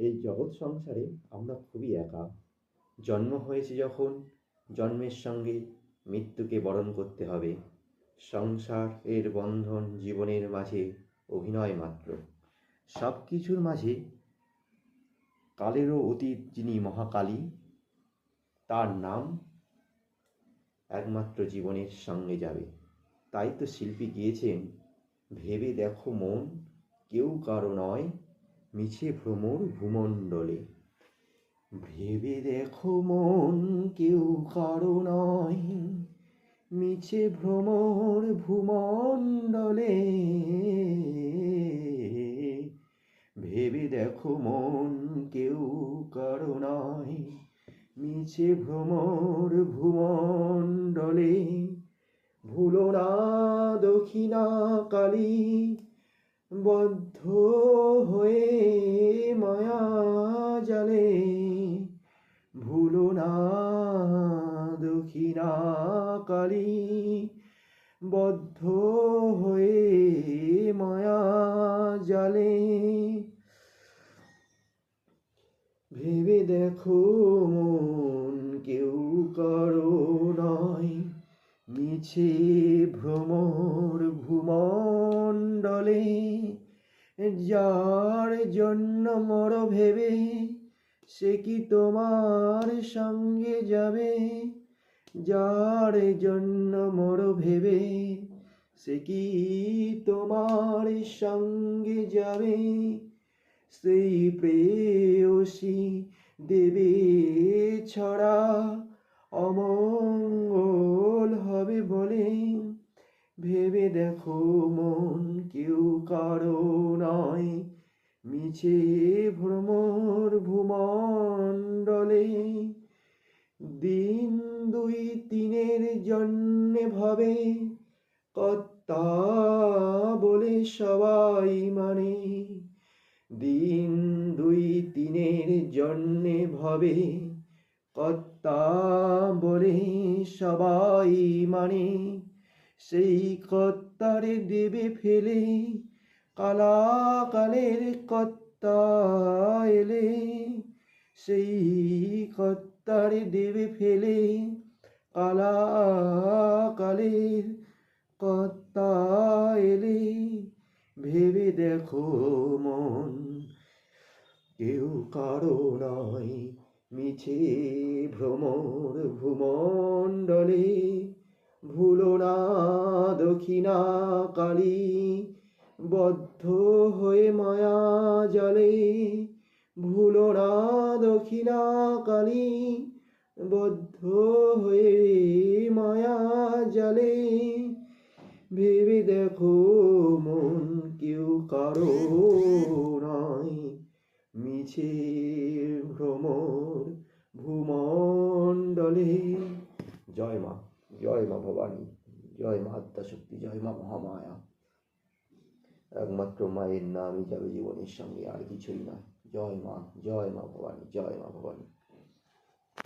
এই জগৎ সংসারে আমরা খুবই একা। জন্ম হয়েছে যখন, জন্মের সঙ্গে মৃত্যুকে বরণ করতে হবে। সংসার এর বন্ধন জীবনের মাঝে অভিনয় মাত্র। সব কিছুর মাঝে কালেরও অতীত যিনি মহাকালী, তার নাম একমাত্র জীবনের সঙ্গে যাবে। তাই তো শিল্পী গিয়েছেন। ভেবে দেখো মন, কেউ কারও নয়। মিছে ভ্রমর ভূমণ্ডলে। ভেবে দেখো মন কেউ কারও নয়। মিছে ভ্রমর ভূমণ্ডলে। ভেবে দেখো মন কেউ কারও নয়। মিছে ভ্রমর ভূমণ্ডলে। ভুলো না দক্ষিণা কালী বদ্ধ হয়ে মায়া জালে। ভুলো না দক্ষিণা কালী। বদ্ধ হয়ে মায়া জালে। ভেবে দেখো মন কেউ কারও নয়। মিছে ভ্রমর ভূমণ্ডলে যার জন্য মর ভেবে সে কি তোমার সঙ্গে যাবে? যার জন্য মর ভেবে সে কি তোমার সঙ্গে যাবে? সেই প্রেয়সী দেবে ছড়া অমঙ্গল হবে বলে ভেবে দেখো মন কেউ কারও নয়। মিছে ভ্রমর ভূমণ্ডলে দিন দুই তিনের জন্যে ভাবে, কর্তা বলে সবাই মানে। দিন দুই তিনের জন্যে ভাবে, কর্তা বলে সবাই মানে। সেই কর্তারে দেবে ফেলে, কালাকালের কর্তা এলে। সেই কর্তারে দেবে ফেলে, কালাকালের কর্তা এলে। ভেবে দেখো মন, কেউ কারও নয় মিছে ভ্রমর ভূমণ্ডলে। ভুলো না, দক্ষিণা কালী, বদ্ধ হয়ে মায়া জলে। ভুলো না, দক্ষিণা কালী, বদ্ধ হয়ে মায়া জলে। ভেবে দেখো মন কেউ কারও নয় মিছে ভ্রমর ভূমণ্ডলে। জয় মা। জয় মা ভবানী, জয় মা আদ্যাশক্তি জয় মা মহামায়া। একমাত্র মায়ের নামই যাবে জীবনের সঙ্গে, আর কিছুই নয়। জয় মা জয় মা ভবানী, জয় মা ভবানী।